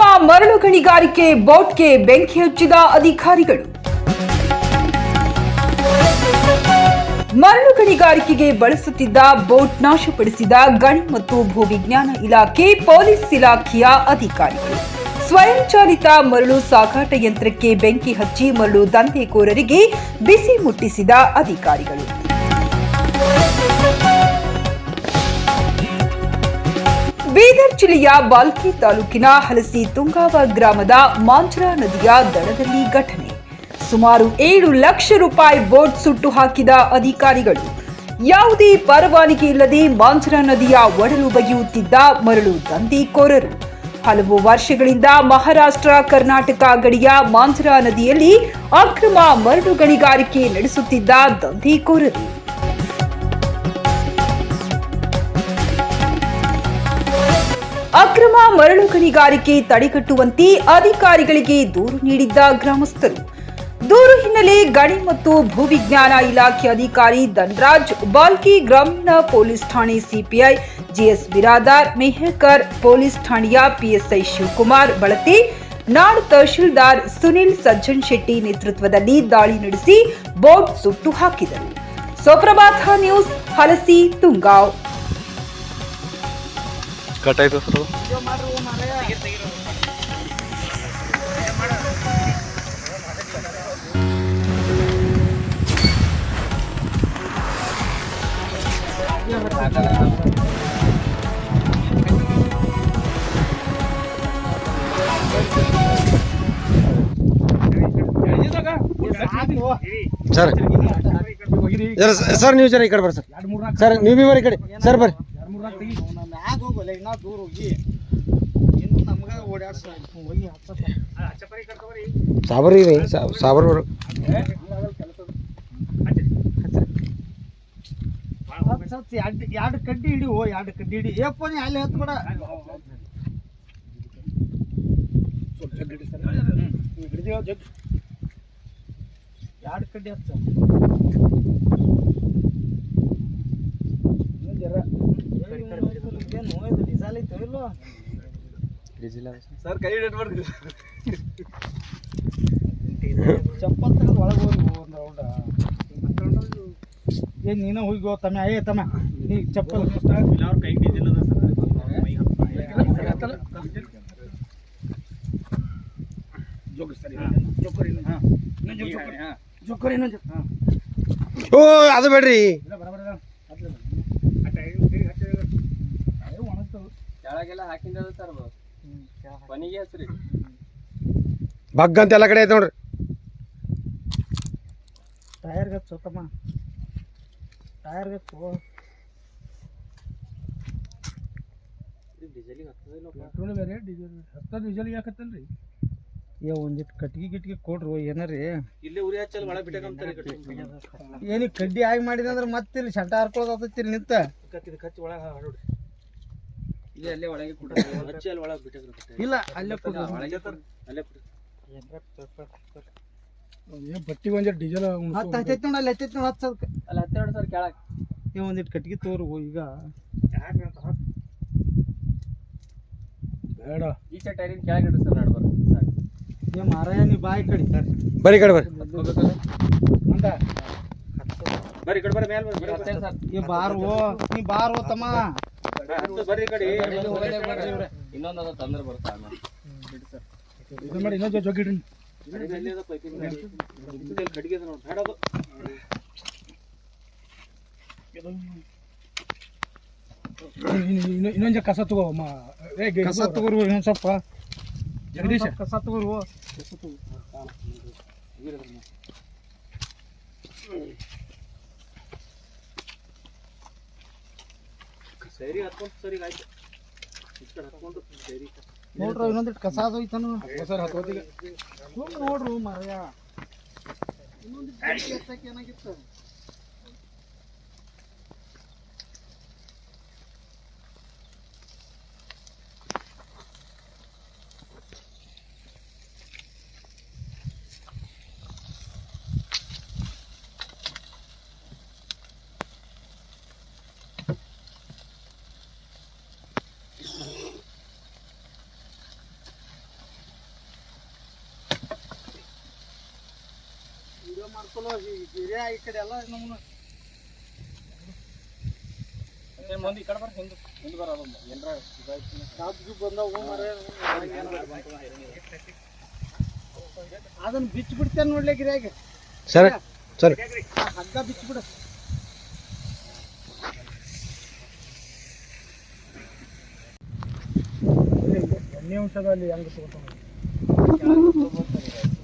ಮರಳು ಗಣಿಗಾರಿಕೆ ಬೋಟ್ಗೆ ಬೆಂಕಿ ಹಚ್ಚಿದ ಅಧಿಕಾರಿಗಳು. ಮರಳು ಗಣಿಗಾರಿಕೆಗೆ ಬಳಸುತ್ತಿದ್ದ ಬೋಟ್ ನಾಶಪಡಿಸಿದ ಗಣಿ ಮತ್ತು ಭೂವಿಜ್ಞಾನ ಇಲಾಖೆ, ಪೊಲೀಸ್ ಇಲಾಖೆಯ ಅಧಿಕಾರಿಗಳು. ಸ್ವಯಂಚಾಲಿತ ಮರಳು ಸಾಗಾಟ ಯಂತ್ರಕ್ಕೆ ಬೆಂಕಿ ಹಚ್ಚಿ ಮರಳು ದಂಧೆಕೋರರಿಗೆ ಬಿಸಿ ಮುಟ್ಟಿಸಿದ ಅಧಿಕಾರಿಗಳು. ಬೀದರ್ ಜಿಲ್ಲೆಯ ಬಾಲ್ಕಿ ತಾಲೂಕಿನ ಹಲಸಿ ತುಂಗಾವ ಗ್ರಾಮದ ಮಾಂಜರಾ ನದಿಯ ದಡದಲ್ಲಿ ಘಟನೆ. ಸುಮಾರು ಏಳು ಲಕ್ಷ ರೂಪಾಯಿ ಬೋಟ್ ಸುಟ್ಟು ಹಾಕಿದ ಅಧಿಕಾರಿಗಳು. ಯಾವುದೇ ಪರವಾನಗಿ ಇಲ್ಲದೆ ಮಾಂಜರಾ ನದಿಯ ಒಡಲು ಬಗೆಯುತ್ತಿದ್ದ ಮರಳು ದಂಧೆಕೋರರು ಹಲವು ವರ್ಷಗಳಿಂದ ಮಹಾರಾಷ್ಟ್ರ, ಕರ್ನಾಟಕ ಗಡಿಯ ಮಾಂಜರಾ ನದಿಯಲ್ಲಿ ಅಕ್ರಮ ಮರಳು ಗಣಿಗಾರಿಕೆ ನಡೆಸುತ್ತಿದ್ದ ದಂಧೆಕೋರರು ಅಕ್ರಮ ಮರಳು ಗಣಿಗಾರಿಕೆ ತಡೆಗಟ್ಟುವಂತೆ ಅಧಿಕಾರಿಗಳಿಗೆ ದೂರು ನೀಡಿದ್ದ ಗ್ರಾಮಸ್ಥರು. ದೂರು ಹಿನ್ನೆಲೆ ಗಣಿ ಮತ್ತು ಭೂವಿಜ್ಞಾನ ಇಲಾಖೆ ಅಧಿಕಾರಿ ಧನ್ರಾಜ್, ಬಾಲ್ಕಿ ಗ್ರಾಮೀಣ ಪೊಲೀಸ್ ಠಾಣೆ CPI GS Biradar, Mehkar police ಠಾಣೆಯ ಪಿಎಸ್ಐ ಶಿವಕುಮಾರ್, ಬಳತಿ ನಾಡ್ ತಹಶೀಲ್ದಾರ್ ಸುನಿಲ್ ಸಜ್ಜನ್ ಶೆಟ್ಟಿ ನೇತೃತ್ವದಲ್ಲಿ ದಾಳಿ ನಡೆಸಿ ಬೋಟ್ ಸುಟ್ಟು ಹಾಕಿದರು. ಸ್ವಪ್ರಭಾತ ನ್ಯೂಸ್, ಹಲಸಿ, ತುಂಗಾವ್. ಕಟ್ಟಾಯ್ತು ಸರ್ ಸರ್ ಜರ ಸರ್ ನೀವು ಜರ ಈ ಕಡೆ ಬರ್ರಿ ಸರ್ ಸರ್ ನೀವು ಬಿ ಬರ್ರಿ ಈ ಕಡೆ ಸರ್ ಬರ್ರಿ. ಮ್ಯಾಗ ಹೋಗಲ್ಲ ಇನ್ನ ದೂರ ಹೋಗಿ. ಇನ್ನು ನಮ್ಗ ಓಡಾಡ್ಸ. ಹೋಗಿ ಸಾಬರ್ ಇದೆ ಸಾಬರ್ ಬರು ಎರಡು ಎರಡು ಕಡ್ಡಿ ಹಿಡಿ ಓ ಎರಡು ಕಡ್ಡಿ ಹಿಡಿ. ಏಪ್ಪ ನೀ ಅಲ್ಲಿ ಹತ್ತು ಬಿಡ. ಎರಡು ಕಡ್ಡಿ ಹಚ್ಚ ಏನು ಡಿಸೈಲ್ ಐತೋ ಇಲ್ಲೋ ಸರ್ ಕೈ ಬರ್ತೀವಿ ಚಪ್ಪಲ್ ತೆಗೆದು ಒಳಗೆ ಹೋಗಿ ಒಂದು ರೌಂಡ ಏನ್ ನೀನ ಹೋಗಿ ತಮ್ಮ ಏ ತಮ್ಮ ನೀ ಚಪ್ಪಲ್. ಅವ್ರ ಕೈ ಡೀಸೆಲ್ ಅದ ಸರ್. ಜೋಕರ್ ಇನ್ನೊಂದು ಓ ಅದು ಬೇಡ್ರಿ. ಕೆಳಗೆಲ್ಲ ಹಾಕಿಂದ ಸರ್ ಕೊನೆಗೆ ಹಚ್ರಿ ಬಗ್ ಅಂತ ಎಲ್ಲ ಕಡೆ ಐತೆ ನೋಡ್ರಿ. ಟೈರ್ ಹಚ್ಚು ತಮ್ಮ ಟೈರ್ ಹಚ್ಚು ಪೆಟ್ರೋಲ್ ಬೇರೆ ಡೀಸೆಲ್ ಹತ್ತ ಡೀಸೆಲ್ ಯಾಕತ್ತಲ್ರಿ? ಏ ಒಂದಿಟ್ಟು ಕಟ್ಗಿ ಗಿಟ್ಗಿ ಕೊಡ್ರು ಏನಾರಿ ಇಲ್ಲೇ ಉರಿ ಹಚ್ಚಲ್ ಒಳಗೆ ಬಿಟ್ಟಕಂತಾರೆ ಏನಿಗೆ ಕಡ್ಡಿ ಆಗಿ ಮಾಡಿದೆ ಅಂದ್ರೆ ಮತ್ತೆ ಇಲ್ಲಿ ಶಂಟ ಹಾರ್ಕೊಳ್ಳೋದತ್ತೀರಿ ನಿಂತ? ಕತ್ತಿ ಕಚ್ಚಿ ಒಳಗೆ ಹಾಡೋಡ್ರಿ ಇಲ್ಲೇ ಅಲ್ಲೇ ಒಳಗೆ ಕುಟ ಹಚ್ಚಿ ಅಲ್ಲಿ ಒಳಗೆ ಇಲ್ಲ ಅಲ್ಲೇ ಒಳಗೆ ಅಲ್ಲೇ ಬಟ್ಟಿ ಒಂದಿಟ್ಟು ಡೀಸೆಲ್ ಹತ್ತು ಹತ್ತೈತಿ ನೋಡಿ ಅಲ್ಲಿ ಹತ್ತೈತಿ ನೋಡಿ ಹಚ್ಚದಕ್ಕೆ ಅಲ್ಲಿ ಹತ್ತೆರಡು ಸರ್ ಕೆಳಗೆ. ನೀವು ಒಂದಿಟ್ಟು ಕಟ್ಗಿ ತೋರು ಈಗ. ಬೇಡ. ಈಚೆ ಟೈರಿನ ಕೆಳಗೆ ಇಡ್ರಿ ಸರ್ ನಡ್ಬಾರ್ದು ಸಾಕು. ಏ ಮಾರಾಯ ನೀ ಬಾಯಿ ಕಡಿ. ಬರ್ರಿ ಈ ಕಡೆ ಬರ್ರಿ. ಅಂತ ಬರ್ರಿ ಈ ಕಡೆ ಬರ್ರಿ ಮೇಲೆ ಬರ್ರಿ. ಹತ್ತೇನು ಸರ್ ಏ ಬಾರೋ ನೀ ಬಾರೋ ತಮ್ಮ. ಹತ್ತು ಬರ್ರಿ ಈ ಕಡೆ. ಇನ್ನೊಂದು ಅದ ತೊಂದ್ರೆ ಸರ್ ಇದು ಮಾಡಿ ಇನ್ನೊಂದು ಜೋಗಿಡ್ರಿ ಕಡಿಗೆ ಕಸ ತಗೋ ಕಸ ತಗೋರು ಇನ್ನೊಂದು ಸ್ವಲ್ಪ. ಜಗದೀಶ. ಕಸ ತಗೋರು ಸರಿ ಹತ್ಕೊಂಡು ಸರಿ ಆಯ್ತು. ಈ ಕಡೆ ಹತ್ಕೊಂಡು ಸರಿ. ನೋಡ್ರಿ ಇನ್ನೊಂದಿಟ್ಟು ಕಸ ಅದು ಐತನು ಸರ್ ಹತ್ತೋತಿಗೆ ನೋಡ್ರು ಮರಯ. ಇನ್ನೊಂದಿಟ್ಟು ಏನಾಗಿತ್ತು? ಈ ಕಡೆ ಎಲ್ಲ ನಮ್ಮನ್ನ ಮಂದಿ ಈ ಕಡೆ ಬರ್ರಿ ಹಿಂದೆ. ಹಿಂದೆ ಬರೋದು ಏನ್ರ ಬಂದಾವು ಮರ ಅದನ್ನ ಬಿಚ್ಚಿ ಬಿಡ್ತೇನೆ ನೋಡ್ಲಿ ಗಿರಿಯಾಗ. Sir sir. ಹಗ್ಗ ಬಿಚ್ಚಿ ಬಿಡು ಎಣ್ಣೆ ಅಂಶದಲ್ಲಿ ಹೆಂಗ್ ತಗೋತಾನೆ?